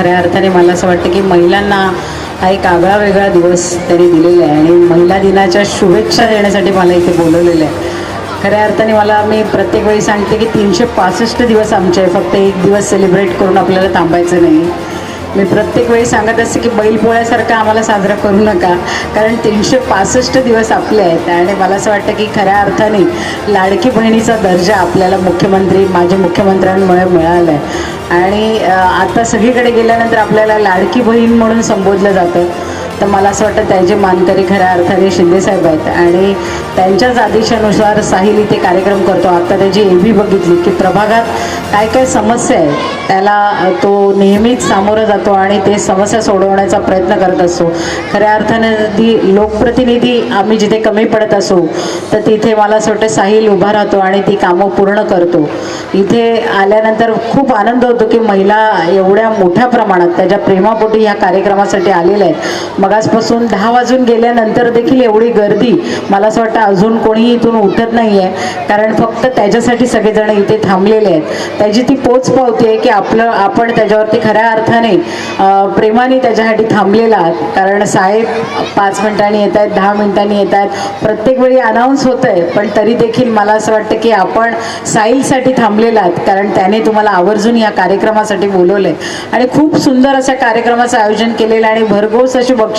खऱ्या अर्थाने मला असं वाटतं की महिलांना हा एक आगळा वेगळा दिवस त्यांनी दिलेला आहे. आणि महिला दिनाच्या शुभेच्छा देण्यासाठी मला इथे बोलवलेलं आहे. खऱ्या अर्थाने मला मी प्रत्येक वेळी सांगते की तीनशे पासष्ट दिवस आमचे आहे. फक्त एक दिवस सेलिब्रेट करून आपल्याला थांबायचं नाही. मी प्रत्येक वेळी सांगत असते की बैलपोळ्यासारखं आम्हाला साजरा करू नका. कारण तीनशे पासष्ट दिवस आपले आहेत आणि मला असं वाटतं की खऱ्या अर्थाने लाडकी बहिणीचा दर्जा आपल्याला मुख्यमंत्री माझ्या मुख्यमंत्र्यांमुळे मिळाला आहे आणि आता सगळीकडे गेल्यानंतर आपल्याला लाडकी बहीण म्हणून संबोधलं जातं. तर मला असं वाटतं त्याचे मानकरी खऱ्या अर्थाने शिंदेसाहेब आहेत. आणि त्यांच्याच आदेशानुसार साहिल इथे कार्यक्रम करतो. आता त्याची ए बी बघितली की प्रभागात काय काय समस्या आहेत त्याला तो नेहमीच सामोरं जातो आणि ते समस्या सोडवण्याचा प्रयत्न करत असतो. खऱ्या अर्थाने ती लोकप्रतिनिधी आम्ही जिथे कमी पडत असू तर तिथे मला असं वाटतं साहिल उभा राहतो आणि ती कामं पूर्ण करतो. इथे आल्यानंतर खूप आनंद होतो की महिला एवढ्या मोठ्या प्रमाणात त्याच्या प्रेमापोटी ह्या कार्यक्रमासाठी आलेल्या आहेत. मग मगासपासून दहा वाजून गेल्यानंतर देखील एवढी गर्दी. मला असं वाटतं अजून कोणीही इथून उठत नाही आहे कारण फक्त त्याच्यासाठी सगळेजण इथे थांबलेले आहेत. त्याची ती पोच पावते आहे की आपलं आपण त्याच्यावरती खऱ्या अर्थाने प्रेमाने त्याच्यासाठी थांबलेला आहात. कारण साहेब पाच मिनिटांनी येत आहेत दहा मिनिटांनी येत आहेत. प्रत्येक वेळी अनाऊन्स होत आहे पण तरी देखील मला असं वाटतं की आपण साहिलसाठी थांबलेला आहात. कारण त्याने तुम्हाला आवर्जून या कार्यक्रमासाठी बोलवलं आहे आणि खूप सुंदर अशा कार्यक्रमाचं आयोजन केलेलं आहे. आणि भरघोस अशी बक्षिसं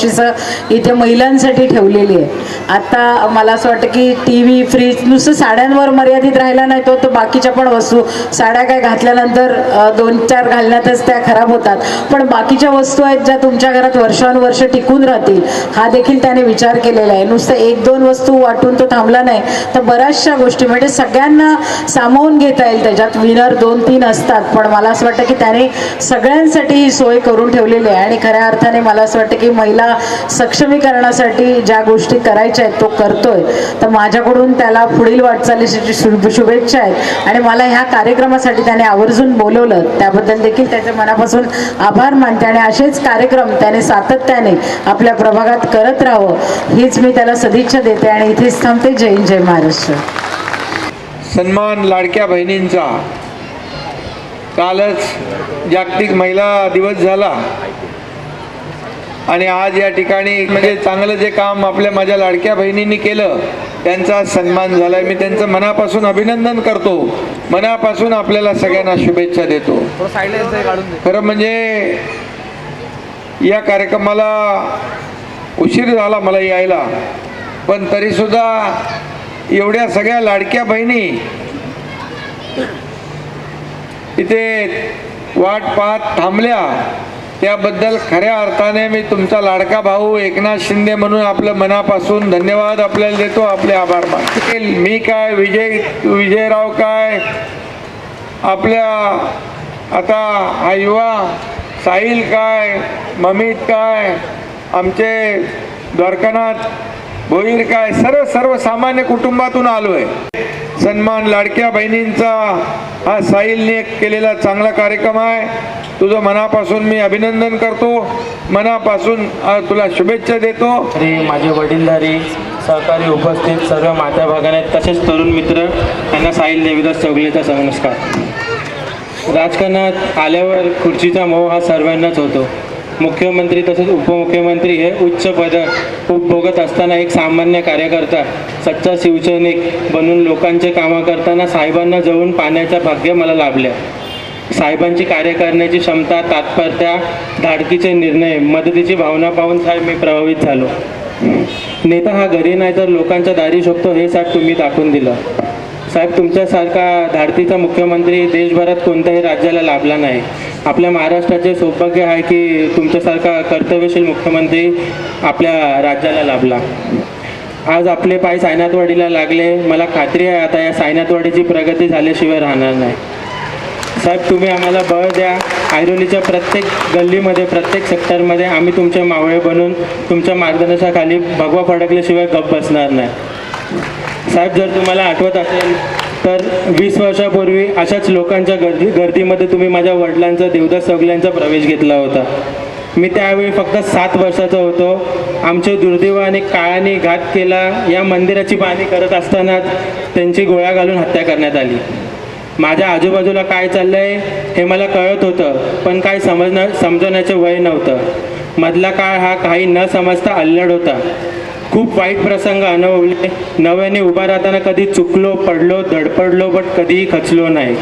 इथे महिलांसाठी ठेवलेली आहे. आता मला असं वाटतं की टी व्ही फ्रीज नुसतं साड्यांवर मर्यादित राहिला नाही तो तर बाकीच्या पण वस्तू. साड्या काय घातल्यानंतर दोन चार घालण्यातच त्या खराब होतात. पण बाकीच्या वस्तू आहेत ज्या तुमच्या घरात वर्षानुवर्ष टिकून राहतील हा देखील त्याने विचार केलेला आहे. नुसतं एक दोन वस्तू वाटून तो थांबला नाही. तर बऱ्याचशा गोष्टी म्हणजे सगळ्यांना सामावून घेता येईल त्याच्यात. विनर दोन तीन असतात पण मला असं वाटतं की त्याने सगळ्यांसाठी ही सोय करून ठेवलेली आहे. आणि खऱ्या अर्थाने मला असं वाटतं की महिला सक्षमीकरणासाठी ज्या गोष्टी करायच्या आहेत तो करतोय. तर माझ्याकडून त्याला पुढील वाटचालीसाठी शुभ शुभेच्छा आहेत. आणि मला ह्या कार्यक्रमासाठी त्याने आवर्जून बोलवलं. त्याबद्दल देखील त्याच्या मनापासून आभार मानते आणि असेच कार्यक्रम त्याने सातत्याने आपल्या प्रभागात करत राहावं हीच मी त्याला सदिच्छा देते आणि इथेच थांबते. जय जय महाराष्ट्र. सन्मान लाडक्या बहिणींचा. कालच जागतिक महिला दिवस झाला. आणि आज या ठिकाणी म्हणजे चांगलं जे काम आपल्या माझ्या लाडक्या बहिणींनी केलं त्यांचा सन्मान झालाय. मी त्यांचं मनापासून अभिनंदन करतो. मनापासून आपल्याला सगळ्यांना शुभेच्छा देतो. खरं म्हणजे या कार्यक्रमाला उशीर झाला मला यायला पण तरीसुद्धा एवढ्या सगळ्या लाडक्या बहिणी इथे वाट पाहत थांबल्या. त्याबद्दल खऱ्या अर्थाने मी तुमचा लाडका भाऊ एकनाथ शिंदे म्हणून आपलं मनापासून धन्यवाद आपल्याला देतो. आपले आभार मानतो. मी काय विजय विजयराव काय? आपल्या आता हा युवा साहिल काय? ममित काय? आमचे द्वारकानाथ भोईर काय? सर्व सर्वसामान्य कुटुंबातून आलो आहे सन्मान लाडक्या बहिणींचा हा साहिलने केलेला चांगला कार्यक्रम आहे. तुझं मनापासून मी अभिनंदन करतो. मनापासून तुला शुभेच्छा देतो. तरी माझे वडीलधारी सहकारी उपस्थित सर्व माता भागाने तसेच तरुण मित्र यांना साहिल देवीदास चौगलेचा नमस्कार. राजकारणात आल्यावर खुर्चीचा मोह हा सर्वांनाच होतो. मुख्यमंत्री तसेच उपमुख्यमंत्री हे उच्च पद उपभोगत असताना एक सामान्य कार्यकर्ता सच्चा शिवसैनिक बनून लोकांचे कामं करताना साहेबांना जवळून पाण्याच्या भाग्य मला लाभल्या. साहेबांची कार्य करण्याची क्षमता तात्परत्या धाडकीचे निर्णय मदतीची भावना पाहून साहेब मी प्रभावित झालो. नेता हा घरी नाही तर लोकांच्या दारी शोधतो हे साहेब तुम्ही दाखवून दिलं. साहेब तुमच्यासारखा धाडतीचा मुख्यमंत्री देशभरात कोणत्याही राज्याला लाभला नाही. आपल्या महाराष्ट्राचे सौभाग्य आहे की तुमच्यासारखा कर्तव्यशील मुख्यमंत्री आपल्या राज्याला लाभला. आज आपले पाय सायनाथवाडीला लागले. मला खात्री आहे आता या सायनाथवाडीची प्रगती झाल्याशिवाय राहणार नाही. साहेब तुम्ही आम्हाला बळ द्या. ऐरोलीच्या प्रत्येक गल्लीमध्ये प्रत्येक सेक्टरमध्ये आम्ही तुमचे मावळे बनून तुमच्या मार्गदर्शनाखाली भगवा फडकल्याशिवाय गप बसणार नाही. साहेब जर तुम्हाला आठवत असेल तर वीस वर्षापूर्वी अशाच लोकांच्या गर्दी गर्दीमध्ये तुम्ही माझ्या वडिलांचा देवदास सगल्यांचा प्रवेश घेतला होता. मी त्यावेळी फक्त सात वर्षाचा होतो. आमच्या दुर्दैवाने काळाने घात केला. या मंदिराची पाहणी करत असतानाच त्यांची गोळ्या घालून हत्या करण्यात आली. माझ्या आजूबाजूला काय चाललंय हे मला कळत होतं पण काय समजणं समजवण्याचं वय नव्हतं. मधला काळ हा काही न समजता अल्लड होता. खूप वाईट प्रसंग अनुभवले. नव्याने उभा राहताना कधी चुकलो पडलो धडपडलो बट कधीही खचलो नाही.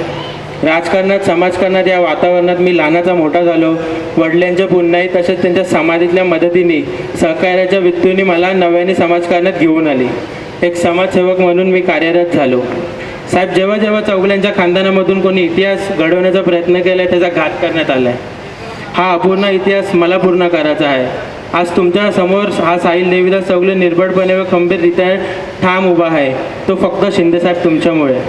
राजकारणात समाजकारणात या वातावरणात मी लहानाचा मोठा झालो. वडिलांच्या पुन्हाही तसेच त्यांच्या समाधीतल्या मदतीने सहकार्याच्या वित्तूने मला नव्याने समाजकारणात घेऊन आली. एक समाजसेवक म्हणून मी कार्यरत झालो. साहेब जेव्हा जेव्हा चौगल्यांच्या खानदानामधून कोणी इतिहास घडवण्याचा प्रयत्न केला त्याचा घात करण्यात आला हा अपूर्ण इतिहास मला पूर्ण करायचा आहे. आज तुमच्यासमोर हा साहिल देवीदास चौगले निर्भडपणे व खंबीररित्या ठाम उभा आहे. तो फक्त शिंदेसाहेब तुमच्यामुळे.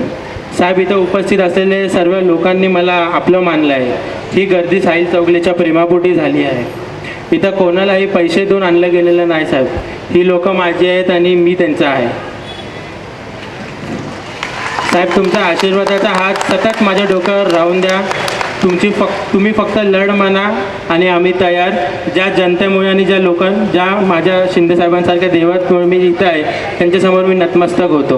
साहेब इथं उपस्थित असलेले सर्व लोकांनी मला आपलं मानलं आहे. ही गर्दी साहिल चौगलेच्या प्रेमापोटी झाली आहे. इथं कोणालाही पैसे देऊन आणलं गेलेलं नाही साहेब. ही लोक माझी आहेत आणि मी त्यांचं आहे. साहेब तुमचा आशीर्वादाचा हात सतत माझ्या डोक्यावर राहून द्या. तुमची फक तुम्ही फक्त लढ म्हणा आणि आम्ही तयार. ज्या जनतेमुळे आणि ज्या लोकां ज्या माझ्या शिंदेसाहेबांसारख्या देवात मी इथं आहे त्यांच्यासमोर मी नतमस्तक होतो.